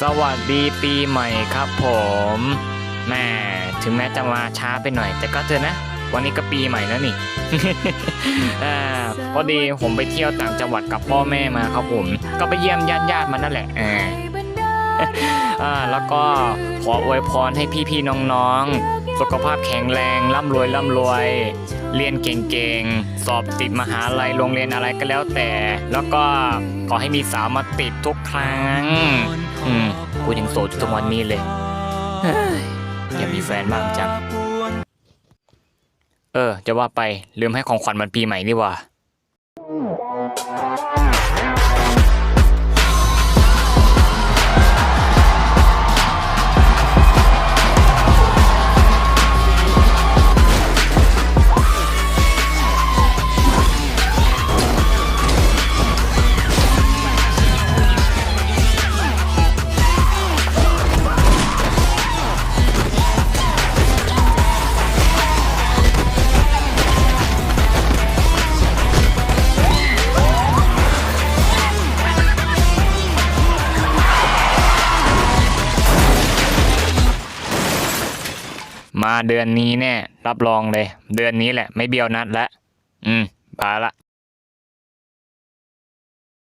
สวัสดีปีใหม่ครับผมแม่ถึงแม้จะมาช้าไปหน่อย แต่ก็เถอะนะ วันนี้ก็ปีใหม่แล้วนี่อ่าพอดีผมไปเที่ยวต่างจังหวัดกับพ่อแม่มาครับผม ก็ไปเยี่ยมญาติญาติมานั่นแหละอ่าอ่าแล้วก็ขออวยพรให้พี่ๆน้องๆ สุขภาพแข็งแรงร่ำรวยร่ำรวย เรียนเก่งๆ สอบติดมหาลัยโรงเรียนอะไรก็แล้วแต่ แล้วก็ขอให้มีสาวมาติดทุกครั้ง กูยังโสดอยู่ทุกวันนี้เลยเฮ้ยอยามีแฟนบ้างจัง เออ จะว่าไปลืมให้ของขวัญมันปีใหม่นี่ว่า มาเดือนนี้แน่รับรองเลย เดือนนี้แหละ ไม่เบี้ยวนัดละ อืมบาละ